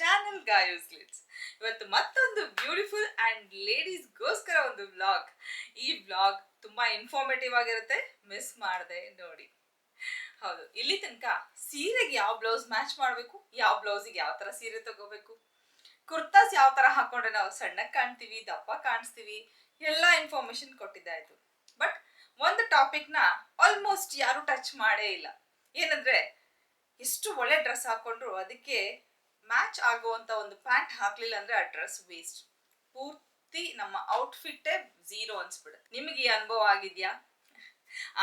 Channel Gayos lights ಇವತ್ತು ಮತ್ತೊಂದು beautiful and ಲೇಡೀಸ್ಗೋಸ್ಕರ ಒಂದು ವ್ಲಾಗ್ ಈ ವ್ಲಾಗ್ ತುಂಬಾ ಇನ್ಫಾರ್ಮೇಟಿವ್ ಆಗಿರುತ್ತೆ. ಮಿಸ್ ಮಾಡಿದೆ ನೋಡಿ. ಹೌದು, ಇಲ್ಲಿ ತನಕ ಸೀರೆಗೆ ಯಾವ ಬ್ಲೌಸ್ ಮ್ಯಾಚ್ ಮಾಡಬೇಕು? ಯಾವ ಬ್ಲೌಸಿಗೆ ಯಾವ ತರ ಸೀರೆ ತಗೋಬೇಕು? ಕುರ್ತಾಸ್ ಯಾವ ತರ ಹಾಕೊಂಡ್ರೆ ನಾವು ಸಣ್ಣಕ್ಕೆ ಕಾಣ್ತೀವಿ, ದಪ್ಪ ಕಾಣಿಸ್ತೀವಿ? ಎಲ್ಲ ಇನ್ಫಾರ್ಮೇಶನ್ ಕೊಟ್ಟಿದ್ದಾಯ್ತು. ಬಟ್ ಒಂದು ಟಾಪಿಕ್ನ ಆಲ್ಮೋಸ್ಟ್ ಯಾರು ಟಚ್ ಮಾಡೇ ಇಲ್ಲ. ಏನಂದ್ರೆ, ಎಷ್ಟು ಒಳ್ಳೆ ಡ್ರೆಸ್ ಹಾಕೊಂಡ್ರು, ಅದಕ್ಕೆ ಮ್ಯಾಚ್ ಆಗುವಂತ ಒಂದು ಪ್ಯಾಂಟ್ ಹಾಕ್ಲಿಲ್ಲ ಅಂದ್ರೆ ಆ ಡ್ರೆಸ್ ವೇಸ್ಟ್. ಪೂರ್ತಿ ನಮ್ಮ ಔಟ್ಫಿಟ್ಟೇ ಝೀರೋ ಅನ್ಸ್ಬಿಡುತ್ತೆ. ನಿಮಗೆ ಈ ಅನುಭವ ಆಗಿದ್ಯಾ?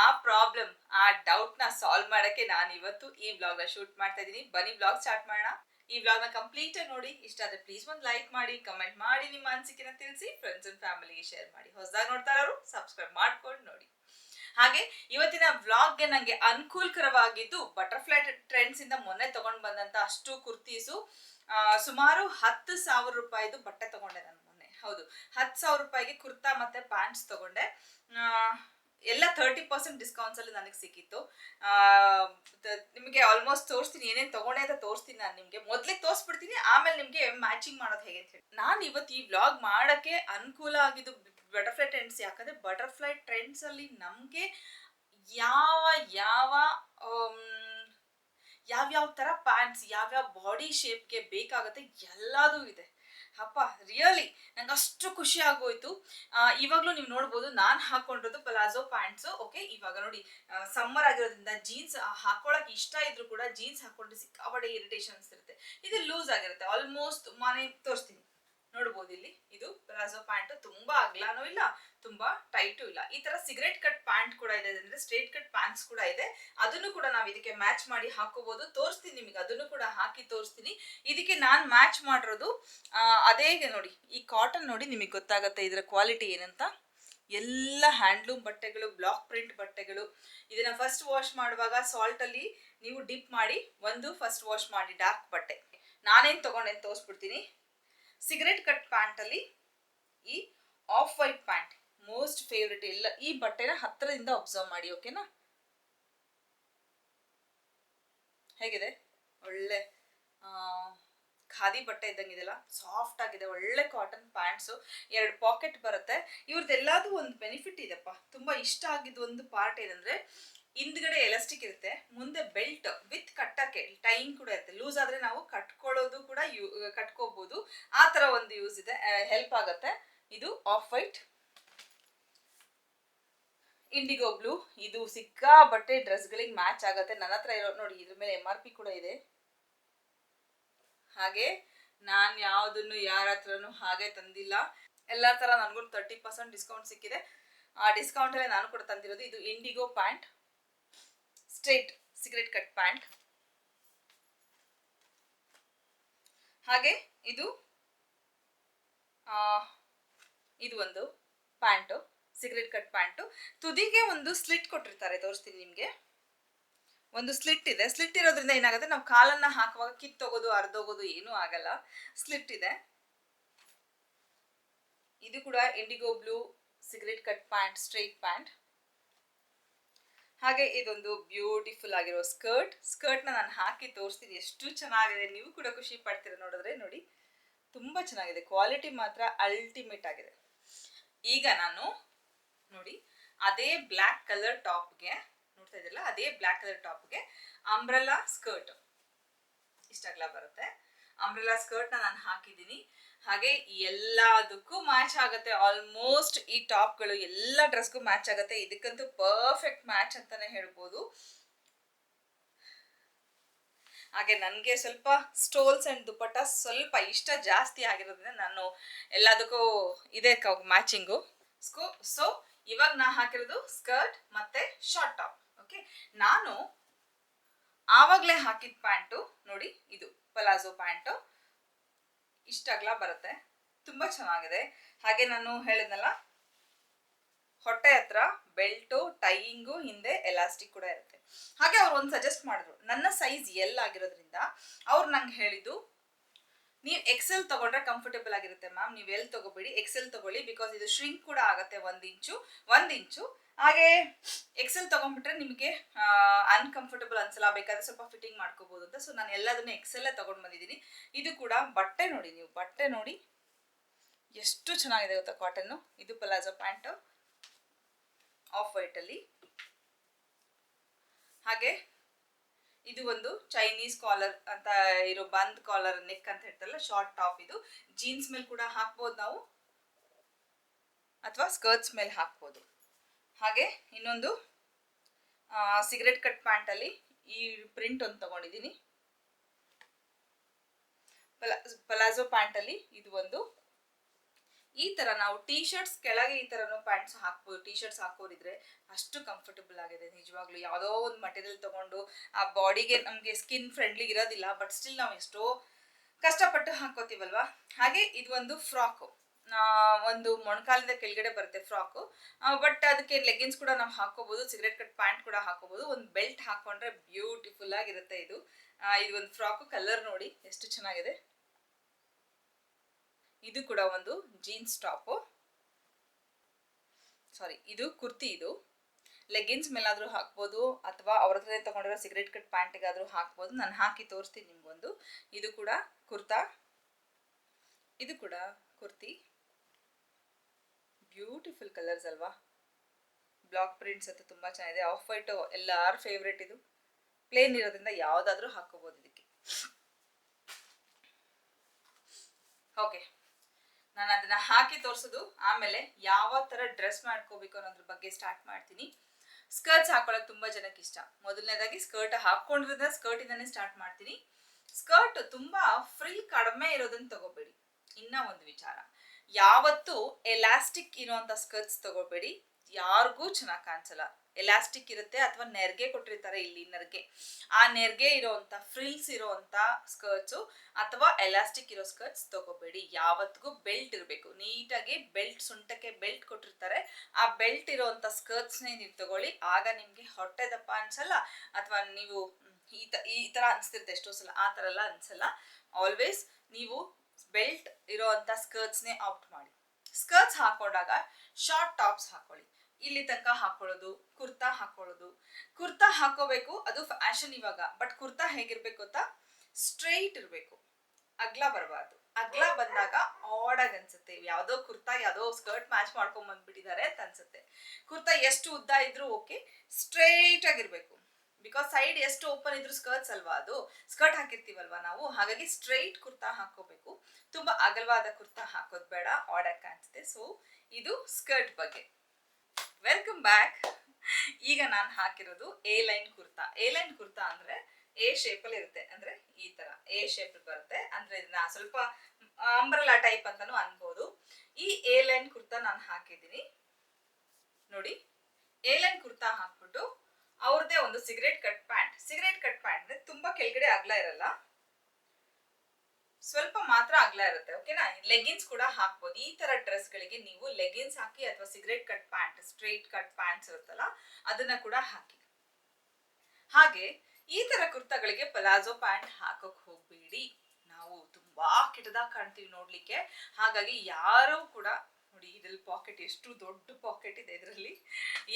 ಆ ಪ್ರಾಬ್ಲಮ್, ಆ ಡೌಟ್ನ ಸಾಲ್ವ್ ಮಾಡಕ್ಕೆ ನಾನು ಇವತ್ತು ಈ ಬ್ಲಾಗ್ನ ಶೂಟ್ ಮಾಡ್ತಾ ಇದ್ದೀನಿ ಬನ್ನಿ ವ್ಲಾಗ್ ಸ್ಟಾರ್ಟ್ ಮಾಡೋಣ. ಈ ವ್ಲಾಗ್ನ ನ ಕಂಪ್ಲೀಟ್ ಆಗಿ ನೋಡಿ. ಇಷ್ಟ ಆದ್ರೆ ಪ್ಲೀಸ್ ಒಂದು ಲೈಕ್ ಮಾಡಿ, ಕಮೆಂಟ್ ಮಾಡಿ, ನಿಮ್ಮ ಅನಿಸಿಕೆನ ತಿಳಿಸಿ ಫ್ರೆಂಡ್ಸ್ ಅಂಡ್ ಫ್ಯಾಮಿಲಿಗೆ ಶೇರ್ ಮಾಡಿ. ಹೊಸದಾಗಿ ನೋಡ್ತಾ ಇರೋರು ಸಬ್ಸ್ಕ್ರೈಬ್ ಮಾಡ್ಕೊಂಡು ನೋಡಿ. ಹಾಗೆ ಇವತ್ತಿನ ವ್ಲಾಗ್ಗೆ ನನಗೆ ಅನುಕೂಲಕರವಾಗಿದ್ದು ಬಟರ್ಫ್ಲೈ ಟ್ರೆಂಡ್ಸ್ ಇಂದ ಮೊನ್ನೆ ತಗೊಂಡು ಬಂದಂತ ಅಷ್ಟು ಕುರ್ತೀಸು. ಸುಮಾರು ಹತ್ತು ಸಾವಿರ ರೂಪಾಯಿದು ಬಟ್ಟೆ ತಗೊಂಡೆ ನಾನು ಮೊನ್ನೆ. ಹೌದು, ಹತ್ತು ಸಾವಿರ ರೂಪಾಯಿಗೆ ಕುರ್ತಾ ಮತ್ತೆ ಪ್ಯಾಂಟ್ಸ್ ತಗೊಂಡೆ. ಎಲ್ಲ ತರ್ಟಿ ಪರ್ಸೆಂಟ್ ಡಿಸ್ಕೌಂಟ್ಸ್ ಅಲ್ಲಿ ನನಗೆ ಸಿಕ್ಕಿತ್ತು. ನಿಮಗೆ ಆಲ್ಮೋಸ್ಟ್ ತೋರಿಸ್ತೀನಿ, ಏನೇನು ತಗೊಂಡೆ ಅಂತ ತೋರಿಸ್ತೀನಿ ನಾನು ನಿಮಗೆ. ಮೊದಲೇ ತೋರಿಸ್ಬಿಡ್ತೀನಿ, ಆಮೇಲೆ ನಿಮಗೆ ಮ್ಯಾಚಿಂಗ್ ಮಾಡೋದು ಹೇಗೆ ಅಂತ ಹೇಳಿ. ನಾನು ಇವತ್ತು ಈ ವ್ಲಾಗ್ ಮಾಡಕ್ಕೆ ಅನುಕೂಲ ಆಗಿದ್ದು ಬಟರ್ಫ್ಲೈ ಟ್ರೆಂಡ್ಸ್ ಯಾಕಂದ್ರೆ ಬಟರ್ಫ್ಲೈ ಟ್ರೆಂಡ್ಸ್ ಅಲ್ಲಿ ನಮಗೆ ಯಾವ ಯಾವ ಯಾವ್ಯಾವ ಥರ ಪ್ಯಾಂಟ್ಸ್ ಯಾವ್ಯಾವ ಬಾಡಿ ಶೇಪ್ಗೆ ಬೇಕಾಗುತ್ತೆ ಎಲ್ಲದೂ ಇದೆ. ಅಪ್ಪ ರಿಯಲಿ ನಂಗೆ ಅಷ್ಟು ಖುಷಿ ಆಗೋಯ್ತು. ಇವಾಗಲೂ ಇವಾಗ್ಲೂ ನೀವು ನೋಡ್ಬೋದು ನಾನು ಹಾಕೊಂಡಿರೋದು ಪಲಾಜೋ ಪ್ಯಾಂಟ್ಸು ಓಕೆ ಇವಾಗ ನೋಡಿ ಸಮ್ಮರ್ ಆಗಿರೋದ್ರಿಂದ ಜೀನ್ಸ್ ಹಾಕೊಳಕ್ ಇಷ್ಟ ಇದ್ರು ಕೂಡ ಜೀನ್ಸ್ ಹಾಕೊಂಡ್ರೆ ಸಿಕ್ಕಾಪಟ್ಟೆ ಇರಿಟೇಷನ್ಸ್ ಇರುತ್ತೆ. ಇದು ಲೂಸ್ ಆಗಿರುತ್ತೆ. ಆಲ್ಮೋಸ್ಟ್ ಮನೆ ತೋರಿಸ್ತೀನಿ. ನೋಡ್ಬೋದು ಇಲ್ಲಿ. ಇದು ಪ್ಲಾಜೋ ಪ್ಯಾಂಟ್ ತುಂಬಾ ಅಗ್ಲಾನೂ ಇಲ್ಲ, ತುಂಬಾ ಟೈಟು ಇಲ್ಲ. ಈ ತರ ಸಿಗರೆಟ್ ಕಟ್ ಪ್ಯಾಂಟ್ ಕೂಡ ಇದೆ ಅಂದ್ರೆ ಸ್ಟ್ರೇಟ್ ಕಟ್ ಪ್ಯಾಂಟ್ಸ್ ಕೂಡ ಇದೆ. ಅದನ್ನು ಕೂಡ ನಾವು ಇದಕ್ಕೆ ಮ್ಯಾಚ್ ಮಾಡಿ ಹಾಕೋಬಹುದು ತೋರಿಸ್ತೀನಿ ನಿಮಗೆ, ಅದನ್ನು ಕೂಡ ಹಾಕಿ ತೋರಿಸ್ತೀನಿ. ಇದಕ್ಕೆ ನಾನು ಮ್ಯಾಚ್ ಮಾಡಿರೋದು ಅದೇ ನೋಡಿ, ಈ ಕಾಟನ್ ನೋಡಿ ನಿಮಗೆ ಗೊತ್ತಾಗುತ್ತೆ ಇದರ ಕ್ವಾಲಿಟಿ ಏನಂತ. ಎಲ್ಲ ಹ್ಯಾಂಡ್ಲೂಮ್ ಬಟ್ಟೆಗಳು ಬ್ಲಾಕ್ ಪ್ರಿಂಟ್ ಬಟ್ಟೆಗಳು. ಇದನ್ನ ಫಸ್ಟ್ ವಾಶ್ ಮಾಡುವಾಗ ಸಾಲ್ಟ್ ಅಲ್ಲಿ ನೀವು ಡಿಪ್ ಮಾಡಿ, ಒಂದು ಫಸ್ಟ್ ವಾಶ್ ಮಾಡಿ ಡಾರ್ಕ್ ಬಟ್ಟೆ. ನಾನೇನ್ ತಗೊಂಡೆ ತೋರಿಸ್ಬಿಡ್ತೀನಿ. ಸಿಗರೆಟ್ ಕಟ್ ಪ್ಯಾಂಟ್ ಅಲ್ಲಿ ಈ off white pant most favourite ಎಲ್ಲ ಈ ಬಟ್ಟೆನ ಹತ್ತಿರದಿಂದ ಅಬ್ಸರ್ವ್ ಮಾಡಿ ಓಕೆನಾ ಹೇಗಿದೆ? ಒಳ್ಳೆ ಖಾದಿ ಬಟ್ಟೆ ಇದ್ದಂಗಿದೆಲ್ಲ ಸಾಫ್ಟ್ ಆಗಿದೆ, ಒಳ್ಳೆ ಕಾಟನ್ ಪ್ಯಾಂಟ್ಸು ಎರಡು ಪಾಕೆಟ್ ಬರುತ್ತೆ. ಇವ್ರದ್ದೆಲ್ಲದೂ ಒಂದು ಬೆನಿಫಿಟ್ ಇದೆಪ್ಪ ತುಂಬ ಇಷ್ಟ ಆಗಿದ್ದು ಒಂದು ಪಾರ್ಟ್ ಏನಂದ್ರೆ ಹಿಂದ್ಗಡೆ ಎಲಾಸ್ಟಿಕ್ ಇರುತ್ತೆ, ಮುಂದೆ ಬೆಲ್ಟ್ ವಿತ್ ಕಟ್ಟಕ್ಕೆ ಟೈಮ್ ಕೂಡ ಇರುತ್ತೆ. ಲೂಸ್ ಆದ್ರೆ ನಾವು ಕಟ್ಕೊಳ್ಳೋದು ಕೂಡ ಯೂ ಕಟ್ಕೋಬಹುದು ಆ ತರ ಒಂದು ಯೂಸ್ ಇದೆ ಹೆಲ್ಪ್ ಆಗುತ್ತೆ. ಇದು ಆಫ್ ವೈಟ್ ಇಂಡಿಗೋ ಬ್ಲೂ ಇದು ಸಿಕ್ಕಾಬಟ್ಟೆ ಡ್ರೆಸ್ಗಳಿಗೆ ಮ್ಯಾಚ್ ಆಗುತ್ತೆ. ನನ್ನ ಹತ್ರ ಇರೋ, ನೋಡಿ, ಇದ್ರ ಮೇಲೆ ಎಂ ಆರ್ ಪಿ ಕೂಡ ಇದೆ. ಹಾಗೆ, ನಾನು ಯಾವುದನ್ನು ಯಾರ ಹತ್ರನೂ ಹಾಗೆ ತಂದಿಲ್ಲ. ಎಲ್ಲರ ಥರ ನನಗೂ ತರ್ಟಿ ಪರ್ಸೆಂಟ್ ಡಿಸ್ಕೌಂಟ್ ಸಿಕ್ಕಿದೆ. ಆ ಡಿಸ್ಕೌಂಟಲ್ಲೇ ನಾನು ಕೂಡ ತಂದಿರೋದು, ಇದು indigo pant straight cigarette cut pant. ಹಾಗೆ ಇದು ಇದು ಒಂದು ಪ್ಯಾಂಟು, ಸಿಗರೆಟ್ ಕಟ್ ಪ್ಯಾಂಟು. ತುದಿಗೆ ಒಂದು ಸ್ಲಿಟ್ ಕೊಟ್ಟಿರ್ತಾರೆ, ತೋರಿಸ್ತೀನಿ ನಿಮಗೆ. ಒಂದು ಸ್ಲಿಟ್ ಇದೆ. ಸ್ಲಿಟ್ ಇರೋದ್ರಿಂದ ಏನಾಗುತ್ತೆ? ನಾವು ಕಾಲನ್ನ ಹಾಕುವಾಗ ಕಿತ್ತೋಗೋದು ಅರ್ದೋಗೋದು ಏನೂ ಆಗಲ್ಲ. ಸ್ಲಿಟ್ ಇದೆ. ಇದು ಕೂಡ indigo blue cigarette cut pant, straight pant. ಹಾಗೆ ಇದೊಂದು ಬ್ಯೂಟಿಫುಲ್ ಆಗಿರೋ ಸ್ಕರ್ಟ್ ಸ್ಕರ್ಟ್ನ ನಾನು ಹಾಕಿ ತೋರಿಸ್ತೀನಿ. ಎಷ್ಟು ಚೆನ್ನಾಗಿದೆ. ನೀವು ಕೂಡ ಖುಷಿ ಪಡ್ತೀರ ನೋಡಿದ್ರೆ ನೋಡಿ. ತುಂಬ ಚೆನ್ನಾಗಿದೆ. ಕ್ವಾಲಿಟಿ ಮಾತ್ರ ಅಲ್ಟಿಮೇಟ್ ಆಗಿದೆ. ಈಗ ನಾನು ನೋಡಿ, ಅದೇ ಬ್ಲ್ಯಾಕ್ ಕಲರ್ ಟಾಪ್ಗೆ ನೋಡ್ತಾ ಇದ್ದಿಲ್ಲ ಅದೇ ಬ್ಲ್ಯಾಕ್ ಕಲರ್ ಟಾಪ್ಗೆ ಅಂಬ್ರೆಲಾ ಸ್ಕರ್ಟ್ ಇಷ್ಟಾಗ್ಲ ಬರುತ್ತೆ. ಅಂಬ್ರೆಲಾ ಸ್ಕರ್ಟ್ನ ನಾನು ಹಾಕಿದ್ದೀನಿ. ಹಾಗೆ ಎಲ್ಲದಕ್ಕೂ ಮ್ಯಾಚ್ ಆಗುತ್ತೆ. ಆಲ್ಮೋಸ್ಟ್ ಈ ಟಾಪ್ಗಳು ಎಲ್ಲ ಡ್ರೆಸ್ಗೂ ಮ್ಯಾಚ್ ಆಗುತ್ತೆ. ಇದಕ್ಕಂತೂ ಪರ್ಫೆಕ್ಟ್ ಮ್ಯಾಚ್ ಅಂತಾನೆ ಹೇಳ್ಬೋದು. ಹಾಗೆ ನನಗೆ ಸ್ವಲ್ಪ ಸ್ಟೋಲ್ಸ್ ಆ್ಯಂಡ್ ದುಪ್ಪಟ್ಟ ಸ್ವಲ್ಪ ಇಷ್ಟ ಜಾಸ್ತಿ ಆಗಿರೋದ್ರಿಂದ ನಾನು ಎಲ್ಲದಕ್ಕೂ ಇದೆ ಮ್ಯಾಚಿಂಗು ಸ್ಕೋ ಸೊ ಇವಾಗ ನಾ ಹಾಕಿರೋದು ಸ್ಕರ್ಟ್ ಮತ್ತೆ ಶಾರ್ಟ್ ಟಾಪ್ ಓಕೆ ನಾನು ಆವಾಗಲೇ ಹಾಕಿದ ಪ್ಯಾಂಟು ನೋಡಿ ಇದು. Palazzo pant. ಇಷ್ಟಾಗ್ಲ ಬರುತ್ತೆ. ತುಂಬ ಚೆನ್ನಾಗಿದೆ. ಹಾಗೆ ನಾನು ಹೇಳಿದ್ನಲ್ಲ, ಹೊಟ್ಟೆ ಹತ್ರ ಬೆಲ್ಟು, ಟೈಯಿಂಗು ಹಿಂದೆ ಎಲಾಸ್ಟಿಕ್ ಕೂಡ ಇರುತ್ತೆ. ಹಾಗೆ ಅವ್ರು ಒಂದು ಸಜೆಸ್ಟ್ ಮಾಡಿದ್ರು, ನನ್ನ ಸೈಜ್ ಎಲ್ ಆಗಿರೋದ್ರಿಂದ, ಅವ್ರು ನಂಗೆ ಹೇಳಿದ್ದು ನೀವು ಎಕ್ಸೆಲ್ ತಗೊಂಡ್ರೆ ಕಂಫರ್ಟೇಬಲ್ ಆಗಿರುತ್ತೆ ಮ್ಯಾಮ್ ನೀವು ಎಲ್ ತಗೋಬೇಡಿ? ಎಕ್ಸೆಲ್ ತಗೊಳ್ಳಿ ಬಿಕಾಸ್ ಇದು ಶ್ರಿಂಕ್ ಕೂಡ ಆಗುತ್ತೆ ಒಂದು ಇಂಚು ಒಂದು ಇಂಚು. ಹಾಗೆ ಎಕ್ಸೆಲ್ ತಗೊಂಡ್ಬಿಟ್ರೆ ನಿಮಗೆ ಅನ್ಕಂಫರ್ಟಬಲ್ ಅನ್ಸಲ್ಲ. ಬೇಕಾದ್ರೆ ಸ್ವಲ್ಪ ಫಿಟ್ಟಿಂಗ್ ಮಾಡ್ಕೋಬಹುದು ಅಂತ. ಸೊ ನಾನು ಎಲ್ಲದನ್ನ ಎಕ್ಸೆಲ್ಲೇ ತಗೊಂಡು ಬಂದಿದ್ದೀನಿ. ಇದು ಕೂಡ ಬಟ್ಟೆ ನೋಡಿ ನೀವು. ಬಟ್ಟೆ ನೋಡಿ ಎಷ್ಟು ಚೆನ್ನಾಗಿದೆ ಗೊತ್ತಾ ಕಾಟನ್ನು ಇದು ಪಲಾಜೋ ಪ್ಯಾಂಟ್ ಆಫ್ ವೈಟಲ್ಲಿ ಹಾಗೆ ಇದು ಒಂದು ಚೈನೀಸ್ ಕಾಲರ್ ಅಂತ ಇರೋ ಬಂದ್ ಕಾಲರ್ ನೆಕ್ ಅಂತ ಹೇಳ್ತಾರಲ್ಲ ಶಾರ್ಟ್ ಟಾಪ್ ಇದು. ಜೀನ್ಸ್ ಮೇಲೆ ಕೂಡ ಹಾಕ್ಬೋದು ನಾವು. ಅಥವಾ ಸ್ಕರ್ಟ್ಸ್ ಮೇಲೆ ಹಾಕ್ಬೋದು. ಹಾಗೆ ಇನ್ನೊಂದು ಸಿಗರೆಟ್ ಕಟ್ ಪ್ಯಾಂಟಲ್ಲಿ ಈ ಪ್ರಿಂಟ್ ಒಂದು ತಗೊಂಡಿದ್ದೀನಿ ಪಲಾ ಪ್ಯಾಂಟ್ ಪ್ಯಾಂಟಲ್ಲಿ ಇದು ಒಂದು ಈ ತರ ನಾವು ಟೀ ಶರ್ಟ್ಸ್ ಕೆಳಗೆ ಈ ತರನು ಪ್ಯಾಂಟ್ಸ್ ಹಾಕ್ಬೋದು ಟೀ ಶರ್ಟ್ಸ್ ಹಾಕೋರಿದ್ರೆ ಅಷ್ಟು ಕಂಫರ್ಟಬಲ್ ಆಗಿದೆ. ನಿಜವಾಗ್ಲೂ ಯಾವುದೋ ಒಂದು ಮಟೀರಿಯಲ್ ತಗೊಂಡು ಆ ಬಾಡಿಗೆ ನಮಗೆ ಸ್ಕಿನ್ ಫ್ರೆಂಡ್ಲಿ ಇರೋದಿಲ್ಲ ಬಟ್ ಸ್ಟಿಲ್ ನಾವು ಎಷ್ಟೋ ಕಷ್ಟಪಟ್ಟು ಹಾಕೋತೀವಲ್ವಾ? ಹಾಗೆ ಇದು ಒಂದು ಫ್ರಾಕು ಒಂದು ಮೊಣಕಾಲಿಂದ ಕೆಳಗಡೆ ಬರುತ್ತೆ ಫ್ರಾಕು ಬಟ್ ಅದಕ್ಕೆ ಲೆಗಿನ್ಸ್ ಕೂಡ ನಾವು ಹಾಕೋಬಹುದು ಸಿಗರೆಟ್ ಕಟ್ ಪ್ಯಾಂಟ್ ಕೂಡ ಹಾಕೋಬಹುದು ಒಂದು ಬೆಲ್ಟ್ ಹಾಕೊಂಡ್ರೆ ಬ್ಯೂಟಿಫುಲ್ ಆಗಿರುತ್ತೆ ಇದು. ಇದು ಒಂದು ಫ್ರಾಕು ಕಲರ್ ನೋಡಿ ಎಷ್ಟು ಚೆನ್ನಾಗಿದೆ. ಇದು ಕೂಡ ಒಂದು ಜೀನ್ಸ್ ಟಾಪು ಸಾರಿ ಇದು ಕುರ್ತಿ ಇದು. ಲೆಗಿನ್ಸ್ ಮೇಲಾದರೂ ಹಾಕ್ಬೋದು, ಅಥವಾ ಅವ್ರ ಹತ್ರ ತಗೊಂಡಿರೋ ಸಿಗರೆಟ್ ಕಟ್ ಪ್ಯಾಂಟಿಗಾದರೂ ಹಾಕ್ಬೋದು. ನಾನು ಹಾಕಿ ತೋರಿಸ್ತೀನಿ ನಿಮ್ಗೊಂದು. ಇದು ಕೂಡ ಕುರ್ತಾ. ಇದು ಕೂಡ ಕುರ್ತಿ. ಬ್ಯೂಟಿಫುಲ್ ಕಲರ್ಸ್ ಅಲ್ವಾ? ಬ್ಲಾಕ್ ಪ್ರಿಂಟ್ಸ್ ಅಂತೂ ತುಂಬ ಚೆನ್ನಾಗಿದೆ. ಆಫ್ ವೈಟು ಎಲ್ಲಾರ ಫೇವ್ರೇಟ್ ಇದು. ಪ್ಲೇನ್ ಇರೋದ್ರಿಂದ ಯಾವುದಾದ್ರೂ ಹಾಕೋಬೋದು ಇದಕ್ಕೆ. ಓಕೆ ನಾನು ಅದನ್ನ ಹಾಕಿ ತೋರಿಸೋದು. ಆಮೇಲೆ ಯಾವ ತರ ಡ್ರೆಸ್ ಮಾಡ್ಕೋಬೇಕು ಅನ್ನೋದ್ರ ಬಗ್ಗೆ ಸ್ಟಾರ್ಟ್ ಮಾಡ್ತೀನಿ. ಸ್ಕರ್ಟ್ಸ್ ಹಾಕೊಳ್ಳೋಕೆ ತುಂಬಾ ಜನಕ್ಕೆ ಇಷ್ಟ. ಮೊದಲನೇದಾಗಿ ಸ್ಕರ್ಟ್ ಹಾಕೊಂಡ್ರಿಂದ ಸ್ಕರ್ಟ್ ಇಂದಾನೆ ಸ್ಟಾರ್ಟ್ ಮಾಡ್ತೀನಿ. ಸ್ಕರ್ಟ್ ತುಂಬಾ ಫ್ರಿಲ್ ಕಡಿಮೆ ಇರೋದನ್ನ ತಗೋಬೇಡಿ. ಇನ್ನ ಒಂದು ವಿಚಾರ. ಯಾವತ್ತು ಎಲಾಸ್ಟಿಕ್ ಇರುವಂತ ಸ್ಕರ್ಟ್ಸ್ ತಗೋಬೇಡಿ. ಯಾರಿಗೂ ಚೆನ್ನಾಗಿ ಕಾಣಿಸಲ್ಲ. ಎಲಾಸ್ಟಿಕ್ ಇರುತ್ತೆ ಅಥವಾ ನೆರ್ಗೆ ಕೊಟ್ಟಿರ್ತಾರೆ ಇಲ್ಲಿ ನೆರ್ಗೆ ಆ ನೆರ್ಗೆ ಇರೋವಂಥ ಫ್ರಿಲ್ಸ್ ಇರೋವಂಥ ಸ್ಕರ್ಟ್ಸು ಅಥವಾ ಎಲಾಸ್ಟಿಕ್ ಇರೋ ಸ್ಕರ್ಟ್ಸ್ ತಗೋಬೇಡಿ. ಯಾವತ್ತಿಗೂ ಬೆಲ್ಟ್ ಇರಬೇಕು. ನೀಟಾಗಿ ಬೆಲ್ಟ್ ಸುಂಟಕ್ಕೆ ಬೆಲ್ಟ್ ಕೊಟ್ಟಿರ್ತಾರೆ. ಆ ಬೆಲ್ಟ್ ಇರೋವಂಥ ಸ್ಕರ್ಟ್ಸ್ನೇ ನೀವು ತಗೊಳ್ಳಿ. ಆಗ ನಿಮಗೆ ಹೊಟ್ಟೆ ದಪ್ಪ ಅನ್ಸಲ್ಲ ಅಥವಾ ನೀವು ಈ ತ, ಈ ಥರ ಅನಿಸ್ತಿರುತ್ತೆ ಎಷ್ಟೋ ಸಲ. ಆ ಥರ ಎಲ್ಲ ಅನ್ಸಲ್ಲ. ಆಲ್ವೇಸ್ ನೀವು ಬೆಲ್ಟ್ ಇರೋವಂಥ ಸ್ಕರ್ಟ್ಸ್ನೇ ಆಪ್ಟ್ ಮಾಡಿ. ಸ್ಕರ್ಟ್ಸ್ ಹಾಕೊಂಡಾಗ ಶಾರ್ಟ್ ಟಾಪ್ಸ್ ಹಾಕೊಳ್ಳಿ. ಇಲ್ಲಿ ತನಕ ಹಾಕೊಳ್ಳೋದು, ಕುರ್ತಾ ಹಾಕೊಳ್ಳೋದು. ಕುರ್ತಾ ಹಾಕೋಬೇಕು, ಅದು ಫ್ಯಾಷನ್ ಇವಾಗ. ಬಟ್ ಕುರ್ತಾ ಹೇಗಿರ್ಬೇಕು ಅಂತ ಸ್ಟ್ರೈಟ್ ಇರಬೇಕು. ಅಗ್ಲ ಬರಬಾರ್ದು. ಅಗ್ಲ ಬಂದಾಗ ಆಡಾಗಿ ಅನ್ಸುತ್ತೆ. ಯಾವ್ದೋ ಕುರ್ತಾ, ಯಾವ್ದೋ ಸ್ಕರ್ಟ್ ಮ್ಯಾಚ್ ಮಾಡ್ಕೊಂಡ್ ಬಂದ್ಬಿಟ್ಟಿದ್ದಾರೆ ಅಂತ ಅನ್ಸುತ್ತೆ. ಕುರ್ತಾ ಎಷ್ಟು ಉದ್ದ ಇದ್ರೂ ಓಕೆ ಸ್ಟ್ರೈಟ್ ಆಗಿರ್ಬೇಕು ಬಿಕಾಸ್ ಸೈಡ್ ಎಷ್ಟು ಓಪನ್ ಇದ್ರು ಸ್ಕರ್ಟ್ಸ್ ಅಲ್ವಾ ಅದು? ಸ್ಕರ್ಟ್ ಹಾಕಿರ್ತೀವಲ್ವಾ ನಾವು? ಹಾಗಾಗಿ ಸ್ಟ್ರೈಟ್ ಕುರ್ತಾ ಹಾಕೋಬೇಕು. ತುಂಬಾ ಅಗಲವಾದ ಕುರ್ತಾ ಹಾಕೋದ್ ಬೇಡ ಆರ್ಡರ್ ಕಾಣಿಸುತ್ತೆ. ಸೊ ಇದು ಸ್ಕರ್ಟ್ ಬಗ್ಗೆ. ವೆಲ್ಕಮ್ ಬ್ಯಾಕ್ ಈಗ ನಾನು ಹಾಕಿರೋದು A line kurta. A line kurta ಅಂದ್ರೆ ಎ ಶೇಪಲ್ಲಿ ಇರುತ್ತೆ. ಅಂದ್ರೆ ಈ ತರ. ಎ ಶೇಪ್ ಬರುತ್ತೆ. ಅಂದ್ರೆ ಇದನ್ನ ಸ್ವಲ್ಪ ಅಂಬ್ರಲಾ ಟೈಪ್ ಅಂತಾನು ಅನ್ಬೋದು. ಈ ಎ ಲೈನ್ ಕುರ್ತಾ ನಾನು ಹಾಕಿದ್ದೀನಿ. ನೋಡಿ. ಎ ಲೈನ್ ಕುರ್ತಾ ಹಾಕ್ಬಿಟ್ಟು ಅವ್ರದ್ದೇ ಒಂದು cigarette cut pant cigarette cut pant ಅಂದ್ರೆ ತುಂಬಾ ಕೆಳಗಡೆ ಅಗ್ಲ ಇರಲ್ಲ ಸ್ವಲ್ಪ ಮಾತ್ರ ಅಗ್ಲ ಇರುತ್ತೆ ಓಕೆನಾ ಲೆಗಿನ್ಸ್ ಕೂಡ ಹಾಕ್ಬೋದು. ಈ ತರ ಡ್ರೆಸ್ ಗಳಿಗೆ ನೀವು ಲೆಗಿನ್ಸ್ ಹಾಕಿ ಅಥವಾ cigarette cut pant straight cut pants ಇರುತ್ತಲ್ಲ, ಅದನ್ನ ಕೂಡ ಹಾಕಿ. ಹಾಗೆ ಈ ತರ ಕುರ್ತಾಗಳಿಗೆ ಪಲಾಜೋ ಪ್ಯಾಂಟ್ ಹಾಕೋಕ್ ಹೋಗ್ಬೇಡಿ. ನಾವು ತುಂಬಾ ಕೆಟ್ಟದಾಗ ಕಾಣ್ತೀವಿ ನೋಡ್ಲಿಕ್ಕೆ. ಹಾಗಾಗಿ ಯಾರು ಕೂಡ, ನೋಡಿ ಇದ್ರಲ್ಲಿ ಪಾಕೆಟ್ ಎಷ್ಟು ದೊಡ್ಡ ಪಾಕೆಟ್ ಇದೆ ಇದರಲ್ಲಿ.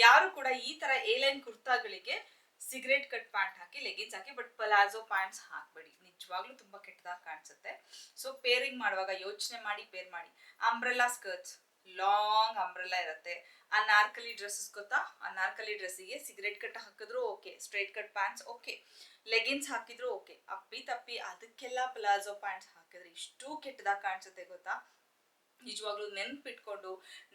ಯಾರು ಕೂಡ ಈ ತರ ಏಲೈನ್ ಕುರ್ತಾಗಳಿಗೆ ಸಿಗರೇಟ್ ಕಟ್ ಪ್ಯಾಂಟ್ ಹಾಕಿ ಲೆಗಿನ್ಸ್ ಹಾಕಿ ಬಟ್ ಪಲಾಜೋ ಪ್ಯಾಂಟ್ಸ್ ಹಾಕಬೇಡಿ. ನಿಜವಾಗ್ಲೂ ತುಂಬಾ ಕೆಟ್ಟದಾಗಿ ಕಾಣಿಸುತ್ತೆ. ಸೊ ಪೇರಿಂಗ್ ಮಾಡುವಾಗ ಯೋಚನೆ ಮಾಡಿ ಪೇರ್ ಮಾಡಿ. ಅಂಬ್ರೆಲಾ ಸ್ಕರ್ಟ್ಸ್ ಲಾಂಗ್ ಅಂಬ್ರೆಲಾ ಇರುತ್ತೆ. ಆ ನಾರ್ಕಲಿ ಡ್ರೆಸ್ಸಸ್ ಗೊತ್ತಾ? ಆ ನಾರ್ಕಲಿ ಡ್ರೆಸ್ಸಿಗೆ ಸಿಗರೇಟ್ ಕಟ್ ಹಾಕಿದ್ರು okay straight cut pants okay leggings ಹಾಕಿದ್ರು ಓಕೆ ಅಪ್ಪಿ ತಪ್ಪಿ ಅದಕ್ಕೆಲ್ಲ ಪ್ಲಾಜೋ ಪ್ಯಾಂಟ್ಸ್ ಹಾಕಿದ್ರೆ ಇಷ್ಟು ಕೆಟ್ಟದಾಗಿ ಕಾಣಿಸುತ್ತೆ ಗೊತ್ತಾ? ನಿಜವಾಗ್ಲೂ ನೆನ್ಪಿಟ್ಕೊಂಡು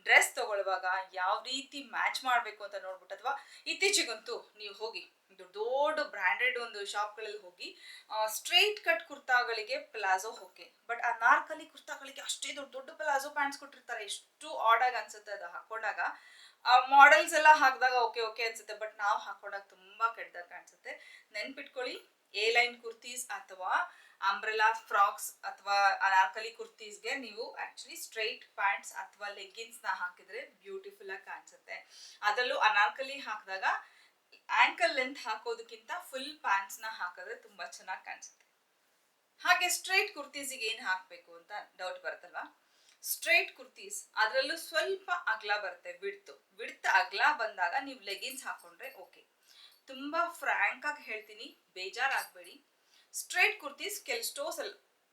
ಡ್ರೆಸ್ ತಗೊಳ್ಳುವಾಗ ಯಾವ ರೀತಿ ಮ್ಯಾಚ್ ಮಾಡಬೇಕು ಅಂತ ನೋಡ್ಬಿಟ್ಟು ಅಥವಾ ಇತ್ತೀಚೆಗಂತೂ ನೀವು ಹೋಗಿ ದೊಡ್ಡ ದೊಡ್ಡ ಬ್ರ್ಯಾಂಡೆಡ್ ಒಂದು ಶಾಪ್ಗಳಲ್ಲಿ ಹೋಗಿ ಸ್ಟ್ರೈಟ್ ಕಟ್ ಕುರ್ತಾಗಳಿಗೆ ಪ್ಲಾಜೋ ಓಕೆ ಬಟ್ ಆ ನಾರ್ಕಲಿ ಕುರ್ತಾಗಳಿಗೆ ಅಷ್ಟೇ ದೊಡ್ಡ ದೊಡ್ಡ ಪ್ಲಾಜೋ ಪ್ಯಾಂಟ್ಸ್ ಕೊಟ್ಟಿರ್ತಾರೆ. ಎಷ್ಟು ಆಡಾಗಿ ಅನ್ಸುತ್ತೆ ಅದು ಹಾಕೊಂಡಾಗ. ಆ ಮಾಡೆಲ್ಸ್ ಎಲ್ಲ ಹಾಕಿದಾಗ ಓಕೆ ಓಕೆ ಅನ್ಸುತ್ತೆ. ಬಟ್ ನಾವು ಹಾಕೊಂಡಾಗ ತುಂಬಾ ಕೆಟ್ಟದಾಗ ಕಾಣಿಸುತ್ತೆ. ನೆನ್ಪಿಟ್ಕೊಳ್ಳಿ. ಎ ಲೈನ್ ಕುರ್ತೀಸ್ ಅಥವಾ ಅಂಬ್ರೆಲಾ ಫ್ರಾಕ್ಸ್ ಅಥವಾ ಅನಾರ್ಕಲಿ ಕುರ್ತೀಸ್ಗೆ ನೀವು ಆಕ್ಚುಲಿ ಸ್ಟ್ರೈಟ್ ಪ್ಯಾಂಟ್ಸ್ ಅಥವಾ ಲೆಗ್ಗಿನ್ಸ್ನ ಹಾಕಿದ್ರೆ ಬ್ಯೂಟಿಫುಲ್ ಆಗಿ ಕಾಣಿಸುತ್ತೆ. ಅದರಲ್ಲೂ ಅನಾರ್ಕಲಿ ಹಾಕಿದಾಗ ಆಂಕಲ್ ಲೆಂತ್ ಹಾಕೋದಕ್ಕಿಂತ ಫುಲ್ ಪ್ಯಾಂಟ್ಸ್ನ ಹಾಕಿದ್ರೆ ತುಂಬಾ ಚೆನ್ನಾಗಿ ಕಾಣಿಸುತ್ತೆ. ಹಾಗೆ ಸ್ಟ್ರೈಟ್ ಕುರ್ತೀಸಿಗೆ ಏನು ಹಾಕಬೇಕು ಅಂತ ಡೌಟ್ ಬರುತ್ತಲ್ವಾ? ಸ್ಟ್ರೈಟ್ ಕುರ್ತೀಸ್ ಅದರಲ್ಲೂ ಸ್ವಲ್ಪ ಅಗ್ಲ ಬರುತ್ತೆ ಬಿಡ್ತು ಬಿಡ್ತು ಅಗ್ಲ ಬಂದಾಗ ನೀವು ಲೆಗಿನ್ಸ್ ಹಾಕೊಂಡ್ರೆ ಓಕೆ ತುಂಬಾ ಫ್ರ್ಯಾಂಕ್ ಆಗಿ ಹೇಳ್ತೀನಿ, ಬೇಜಾರಾಗಬೇಡಿ. ಸ್ಟ್ರೈಟ್ ಕುರ್ತೀಸ್ ಕೆಲಷ್ಟೋ ಸಲ